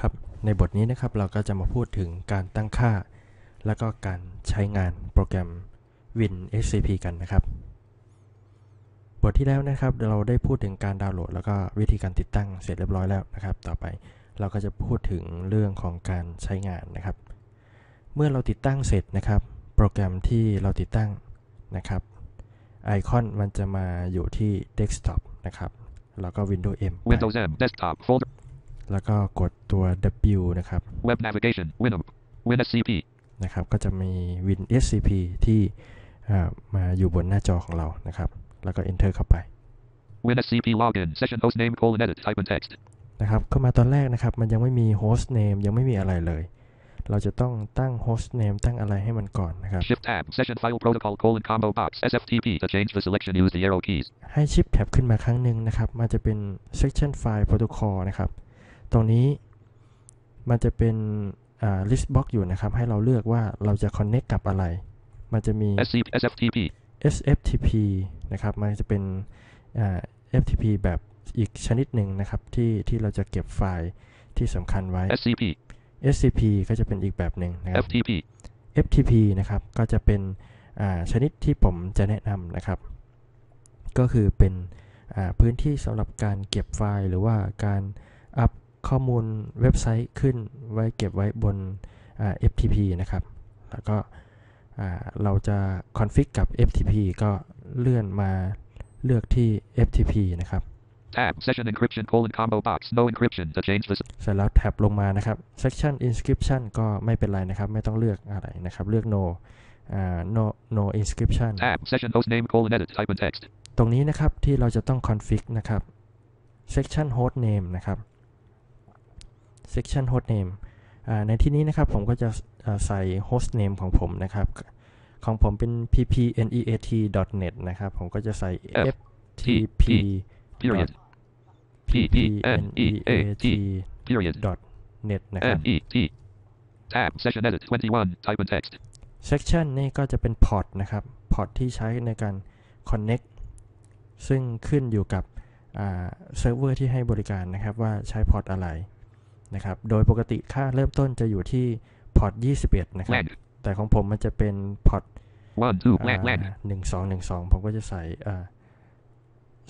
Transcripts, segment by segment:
ครับในบทนี้นะครับเราก็จะมาพูดถึงการตั้งค่า แล้วก็การใช้งานโปรแกรม Win SCP กันนะครับ บทที่แล้วนะครับเราได้พูดถึงการดาวน์โหลด แล้วก็วิธีการติดตั้งเสร็จเรียบร้อยแล้วนะครับ ต่อไปเราก็จะพูดถึงเรื่องของการใช้งานนะครับ เมื่อเราติดตั้งเสร็จนะครับ โปรแกรมที่เราติดตั้งนะครับไอคอนมันจะมาอยู่ที่ Desktop นะครับแล้วก็ Windows M Windows M, desktop, folder, แล้วก็กดตัว W นะครับ web navigation, Winum, WinSCP, นะครับ ก็จะมี Win SCP ที่อ่ามาอยู่บนหน้าจอของเรานะครับ แล้วก็ Enter เข้าไป WinSCP login, session host name colon edit, type in text, นะครับเข้ามาตอนแรกนะครับ มันยังไม่มี Host Name ยังไม่มีอะไรเลย เราจะต้องตั้ง Host Name ตั้งอะไรให้มันก่อนนะครับ shift tab, session file protocol colon combo box, SFTP, to change the selection use the arrow keys, ให้ Shift Tab ขึ้นมาครั้งหนึ่งนะครับ มันจะเป็น Section File Protocol นะครับ ตรงนี้มันจะเป็นอ่า List Box อยู่นะครับ ให้เราเลือกว่าเราจะ Connect กับอะไร มันจะมี SCP, SFTP, SFTP นะครับ มันจะเป็นอ่า FTP แบบอีกชนิดหนึ่งนะครับที่ที่เราจะเก็บไฟล์ที่สำคัญไว้ SCP, SCP ก็จะเป็นอีกแบบหนึ่งนะครับ FTP, FTP นะครับก็จะเป็นอ่าชนิดที่ผมจะแนะนำนะครับ ก็คือเป็นอ่าพื้นที่สำหรับการเก็บไฟล์หรือว่าการอัพ ข้อมูลเว็บไซต์ขึ้นไว้เก็บไว้บนอ่า FTP นะครับ แล้วก็อ่าเราจะคอนฟิกกับ FTP ก็เลื่อนมาเลือกที่ FTP นะครับ tab, session encryption colon combo box, no encryption, to change the, s- เสร็จแล้วแท็บลงมานะครับ section inscription ก็ไม่เป็นไรนะครับ ไม่ต้องเลือกอะไรนะครับ เลือก no อ่า no no inscription tab, session host name colon edit, type in text, ตรงนี้นะครับที่เราจะต้อง config นะครับ section host name นะครับ section host name อ่าในที่นี้นะครับผมก็จะอ่าใส่ host name ของผมนะครับ ของผมเป็น ppneat.net นะครับผมก็จะใส่ F ftp period, P P N E A T, period, net นะครับ N E T, tab, session edit, 21, type in text, section นี่ก็จะเป็นพอร์ตนะครับ พอร์ตที่ใช้ในการ connect ซึ่งขึ้นอยู่กับเซิร์ฟเวอร์ที่ให้บริการนะครับว่าใช้พอร์ตอะไร นะครับ โดยปกติค่าเริ่มต้นจะอยู่ที่พอร์ต21 นะครับ LAN, แต่ของผมมันจะเป็นพอร์ต 1, 2, LAN, LAN, หนึ่งสองหนึ่งสองผมก็จะใส่อ่า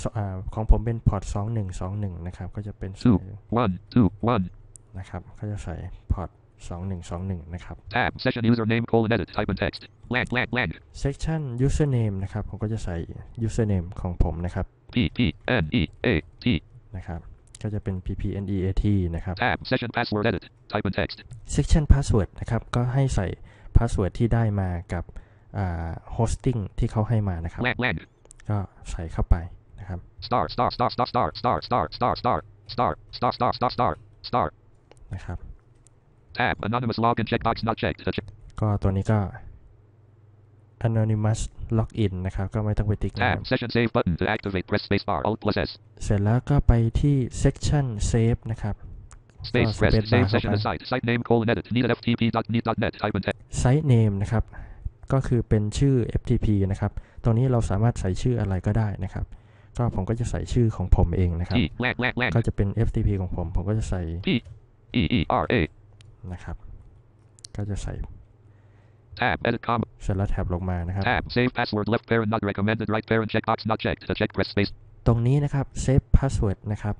สอ่าของผมเป็นพอร์ตสองหนึ่งสองหนึ่งนะครับ ก็จะเป็น 2, 1, 2, 1, นะครับ ก็จะใส่พอร์ตสองหนึ่งสองหนึ่งนะครับ tab, session username colon edit, type in text, LAN, LAN, LAN, section username นะครับ ผมก็จะใส่ username ของผมนะครับ P P N E A T, นะครับ ก็จะเป็น ppneat นะครับ tab, session password edit, type in text, section password นะครับ ก็ให้ใส่ password ที่ได้มากับอ่า hosting ที่เขาให้มานะครับ LAN, LAN, ก็ใส่เข้าไปนะครับ star, star, star, star, star, star, star, star, star, star, star, star, star, star, star, นะครับ tab, anonymous login checkbox not checked, to check, ก็ตัวนี้ก็ anonymous login นะครับ ก็ไม่ต้องไปติ๊กนะครับ tab, session save button to activate, press spacebar, alt plus S, เสร็จแล้วก็ไปที่ section save นะครับ space, Oh, press, space bar save เข้า session ไป aside, site name colon edit, needed ftp dot need dot net, type in text, site name นะครับ ก็คือเป็นชื่อ FTP นะครับ ตรงนี้เราสามารถใส่ชื่ออะไรก็ได้นะครับ ก็ผมก็จะใส่ชื่อของผมเองนะครับ T, LAN, LAN, LAN, ก็จะเป็น FTP ของผม ผมก็จะใส่ P E E R A, นะครับ ก็จะใส่ tab, edit comma, เสร็จแล้วแท็บลงมานะครับ tab, save password, left parent not recommended, right parent checkbox not checked, to check, press space, ตรงนี้นะครับ save password นะครับ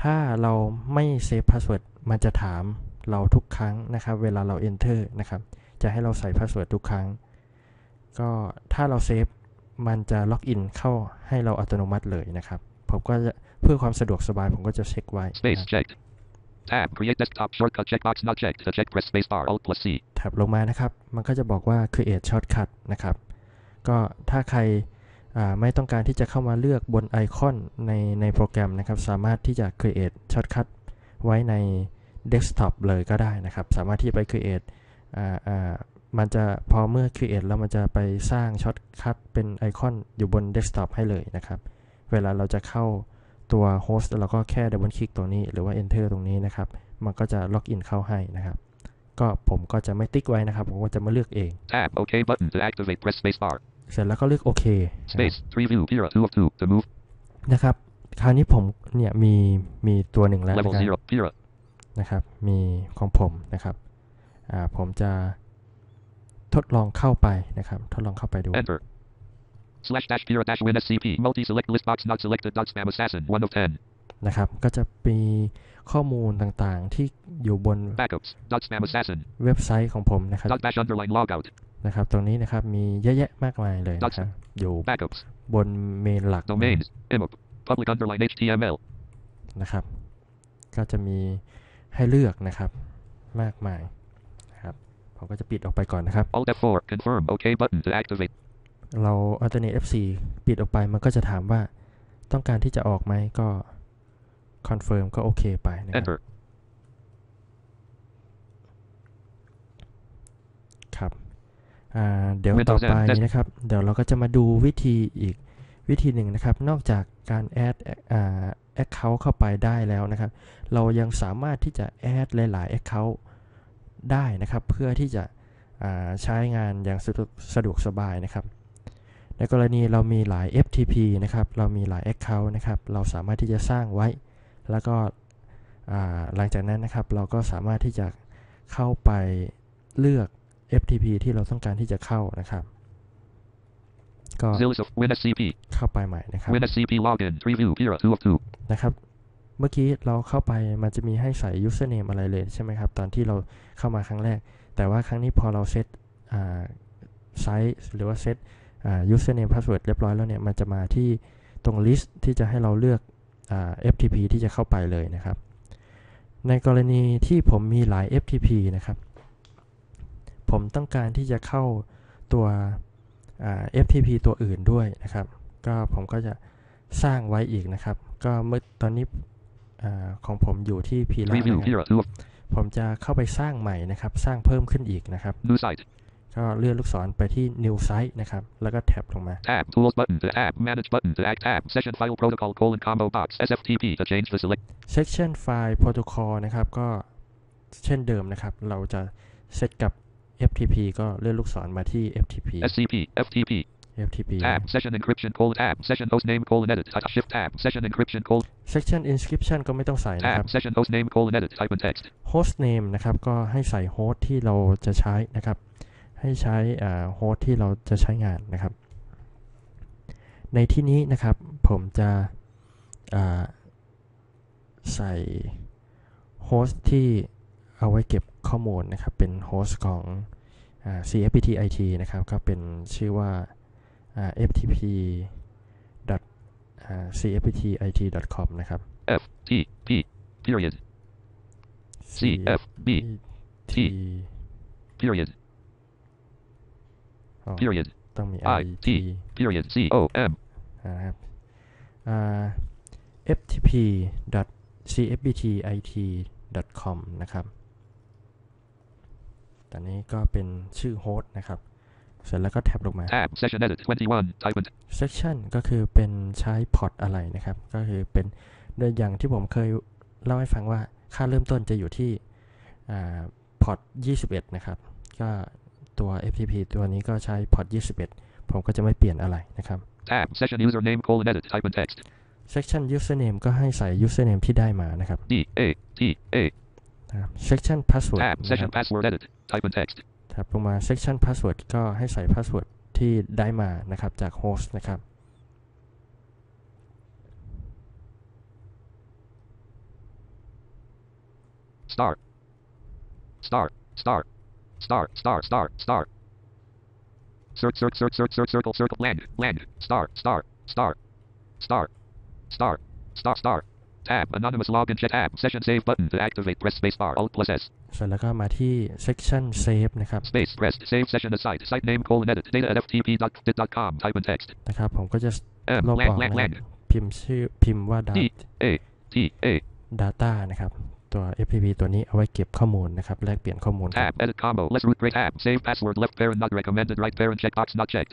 ถ้าเราไม่ save password มันจะถามเราทุกครั้งนะครับ เวลาเรา enter นะครับ จะให้เราใส่ password ทุกครั้ง ก็ถ้าเรา save มันจะล็อกอินเข้าให้เราอัตโนมัติเลยนะครับ ผมก็จะเพื่อความสะดวกสบายผมก็จะเช็คไว้ space นะ checked, tab, create desktop shortcut checkbox not checked, to check, press spacebar, alt plus C, แท็บลงมานะครับ มันก็จะบอกว่า create shortcut นะครับ ก็ถ้าใครไม่ต้องการที่จะเข้ามาเลือกบนไอคอนในในโปรแกรมนะครับ สามารถที่จะ create shortcut ไว้ใน desktop เลยก็ได้นะครับ สามารถที่จะไป create อ่าอ่ามันจะพอเมื่อ create แล้วมันจะไปสร้าง shortcut เป็นไอคอนอยู่บน desktop ให้เลยนะครับ เวลาเราจะเข้า ตัว host เราก็แค่ double click ตรงนี้หรือว่า enter ตรงนี้นะครับ มันก็จะล็อกอินเข้าให้นะครับ ก็ผมก็จะไม่ติ๊กไว้นะครับ ผมก็จะมาเลือกเอง tab, OK button to activate, press spacebar, เสร็จแล้วก็เลือกโอเค space, 3 view, Pira, 2 of 2, to move, นะครับ คราวนี้ผมเนี่ยมีมีตัวหนึ่งแล้ว level นะครับ 0, Pira, นะครับ มีของผมนะครับ อ่า ผมจะทดลองเข้าไปนะครับ ทดลองเข้าไปดู Enter. Slash dash Pira dash win SCP. Multi select list box not selected dot spam assassin. 1 of 10. นะครับ ก็จะมีข้อมูลต่างๆ ที่อยู่บน Backups. Dot spam assassin. เว็บไซต์ของผมนะครับ Dot bash underline logout. นะครับ ตรงนี้นะครับ มีเยอะแยะมากมายเลยนะครับ อยู่ Backups. บนเมนหลัก Domains. IMAP. Public underline HTML. นะครับ ก็จะมีให้เลือกนะครับ มากมายนะครับ ผมก็จะปิดออกไปก่อนนะครับ Alt F4. Confirm. OK button to activate. เรา alternate F4 ปิดออกไปมันก็จะถามว่าต้องการที่จะออกไหมก็ confirm ก็โอเคไปนะครับ Enter. ครับอ่าเดี๋ยว Windows ต่อไป10นะครับ เดี๋ยวเราก็จะมาดูวิธีอีกวิธีหนึ่งนะครับ นอกจากการ add อ่า account เข้าไปได้แล้วนะครับ เรายังสามารถที่จะ add หลายๆ account ได้นะครับ เพื่อที่จะอ่าใช้งานอย่างสะดวกสะดวกสบายนะครับ ในกรณีเรามีหลาย FTP นะครับ เรามีหลาย Account นะครับ เราสามารถที่จะสร้างไว้ แล้วก็อ่าหลังจากนั้นนะครับ เราก็สามารถที่จะเข้าไปเลือก FTP ที่เราต้องการที่จะเข้านะครับ ก็ Zillis of Win SCP. เข้าไปใหม่นะครับ Win SCP login. Preview. Pira 2 of 2. นะครับ เมื่อกี้เราเข้าไปมันจะมีให้ใส่ username อะไรเลยใช่ไหมครับ ตอนที่เราเข้ามาครั้งแรก แต่ว่าครั้งนี้พอเราเซตไซต์หรือว่าเซตอ่า username password เรียบร้อยแล้วเนี่ยมันจะมาที่ตรง list ที่จะให้เราเลือกอ่า FTP ที่จะเข้าไปเลยนะครับ ในกรณีที่ผมมีหลาย FTP นะครับ ผมต้องการที่จะเข้าตัวอ่า FTP ตัวอื่นด้วยนะครับ ก็ผมก็จะสร้างไว้อีกนะครับ ก็เมื่อตอนนี้อาของผมอยู่ที่ p ีละ Preview. นะครับ Pira 2 of ผมจะเข้าไปสร้างใหม่นะครับ สร้างเพิ่มขึ้นอีกนะครับ New site. ก็เลื่อนลูกศรไปที่ new site นะครับ แล้วก็แท็บลงมา Tab. Tools button to app. Manage button to act tab. Session file protocol colon combo box. SFTP to change the select. section file protocol นะครับ ก็เช่นเดิมนะครับ เราจะเซตกับ FTP ก็เลื่อนลูกศรมาที่ FTP SCP. FTP. FTP Tab. Session encryption colon tab. Session host name colon edit. Type shift tab. Session encryption colon section inscription ก็ไม่ต้องใส่นะครับ tab. Session host name colon edit. Type in text. host name นะครับ ก็ให้ใส่โฮสต์ที่เราจะใช้นะครับ ให้ใช้โฮสต์ที่เราจะใช้งานนะครับ ในที่นี้นะครับผมจะอ่าใส่โฮสต์ที่เอาไว้เก็บข้อมูลนะครับ เป็นโฮสต์ของอ่า CFPT IT นะครับ ก็เป็นชื่อว่าอ่า ftp cfptit.com นะครับ F T P. Period. C F B. T. Period. อ๋อ Period. ต้องมี I IT T. Period. C O M. นะครับอ่า ftp.cfbtit.com นะครับ ตอนนี้ก็เป็นชื่อโฮสต์นะครับ เสร็จแล้วก็แท็บลงมา Tab. Session edit. 21. Type in. section ก็คือเป็นใช้พอร์ตอะไรนะครับ ก็คือเป็นโดยอย่างที่ผมเคยเล่าให้ฟังว่าค่าเริ่มต้นจะอยู่ที่พอร์ต21 นะครับ ก็ ตัว FTP ตัวนี้ก็ใช้พอร์ต21 ผมก็จะไม่เปลี่ยนอะไรนะครับ Tab. Session username colon edit. Type in text. section username ก็ให้ใส่ username ที่ได้มานะครับ D A T A. นะครับ section password Tab. นะค Session รับ password edit. Type in text. ครับลงมา section password ก็ให้ใส่ password ที่ได้มานะครับจาก host นะครับ Start. Start. Start. Start. Start. Start. Start. Search. Search. Search. Search. Search. Circle. Circle. Land. Land. Start. Start. Start. Start. Start. Start. Start. Tab. Anonymous login chat tab. Session save button to activate. Press spacebar. Alt plus S. เสร็จแล้วก็มาที่ section save นะครับ Space. Pressed. Save session aside. Site name colon edit. Data at ftp dot dit dot com. Type in text. นะครับ ผมก็จะ M. ลบอ Land. อก Land. นะครับ Land. พิมพ์ชื่อพิมพ์ว่า D. dat- A. T. A. data นะครับ ตัว FTP ตัวนี้เอาไว้เก็บข้อมูลนะครับ แลกเปลี่ยนข้อมูลครับ Tab. Edit combo. Less root break tab. Save password. Left parent not recommended. Right parent checkbox not checked.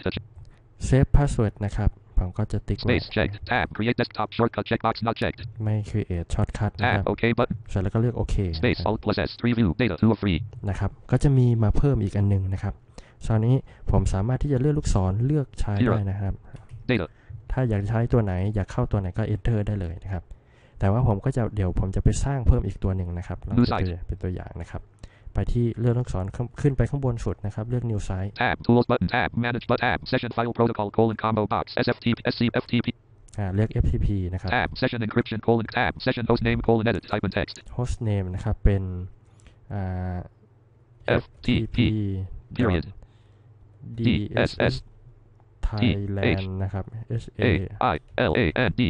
save password นะครับ ผมก็จะติ๊กไว้ Space checked. Tab. Create desktop shortcut checkbox not checked. ไม่ create shortcut นะค Tab. รับ OK button. เสร็จแล้วก็เลือกโอเค Space. นะครับ Alt plus S. Preview. Data. 2 of 3. นะครับ ก็จะมีมาเพิ่มอีกอันหนึงนะครับตอนนี้ผมสามารถที่จะเลือกลูกศรเลือกใช้ได้นะครับ Data. ถ้าอยากใช้ตัวไหนอยากเข้าตัวไหนก็ enter ได้เลยนะครับ แต่แต่ว่าผมก็จะเดี๋ยวผมจะไปสร้างเพิ่มอีกตัวหนึ่งนะครับเรา New จะ site เป็นตัวอย่างนะครับ ไปที่เลื่อนลูกศรขึ้นขึ้นไปข้างบนสุดนะครับ เลือก New Site Tab. Tools button. Tab. Manage but tab. Session file protocol colon combo box. SFTP. SCFTP. อ่าเลือก FTP นะครับ Tab. Session encryption colon tab. Session host name colon edit. Type in text. host name นะครับเป็นอ่า FTP. Period. DSS Thailand นะครับ SA A I L A N D.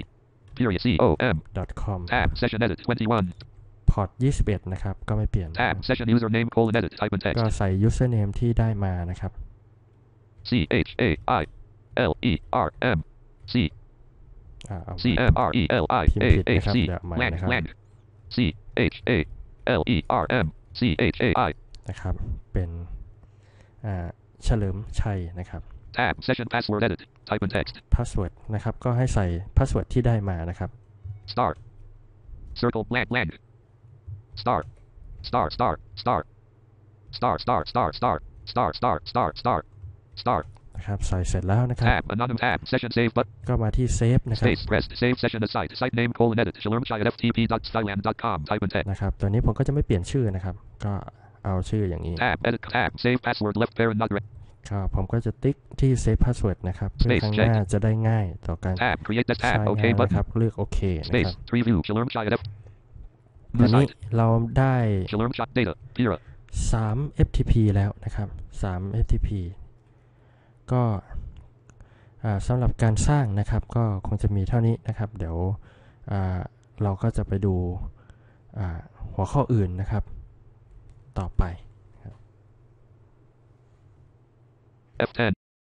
Period. C O M. com Tab. Session edit. 21. พอร์ต21 นะครับ ก็ไม่เปลี่ยน Tab. Session username colon edit. Type in ก็ text. ใส่ username ที่ได้มานะครับ C H A I L E R M. C อ่าเอา C M R E L I A H C. Lang, Lang. Lang. Lang. C H A L E R M. C H A I. นะครับ เป็นอ่าเฉลิมชัยนะครับ Tab. Session password edit. Type in text. password นะครับ ก็ให้ใส่ password ที่ได้มานะครับ Start. Circle blank blank. Start. Start start start. Start start start start. Start start start start. Start. นะครับ ใส่เสร็จแล้วนะครับ Tab. Anonymous tab. Session save but ก็มาที่ save นะครับ space pressed. Save session as site. Site name colon edit. Shalomshai at ftp.styland.com. Type in text. นะครับ ตัวนี้ผมก็จะไม่เปลี่ยนชื่อนะครับ ก็เอาชื่ออย่างนี้ Tab. Edit tab. Save password left parent not direct. ก็ผมก็จะติ๊กที่ save password นะครับเพื่อ Space ครั้ง check หน้าจะได้ง่ายต่อการ Tab. Create this ใช้ tab. งาน OK นะ button. ครับเลือกโอเคนะค Space. รับ Tree view. Shalomshai at F. ตอน New นี้ site. เราได้ Shalomshai data. Pira. 3 FTP แล้วนะครับ3 FTP ก็อ่าสำหรับการสร้างนะครับก็คงจะมีเท่านี้นะครับ เดี๋ยวอ่าเราก็จะไปดูอ่าหัวข้ออื่นนะครับ ต่อไป F10.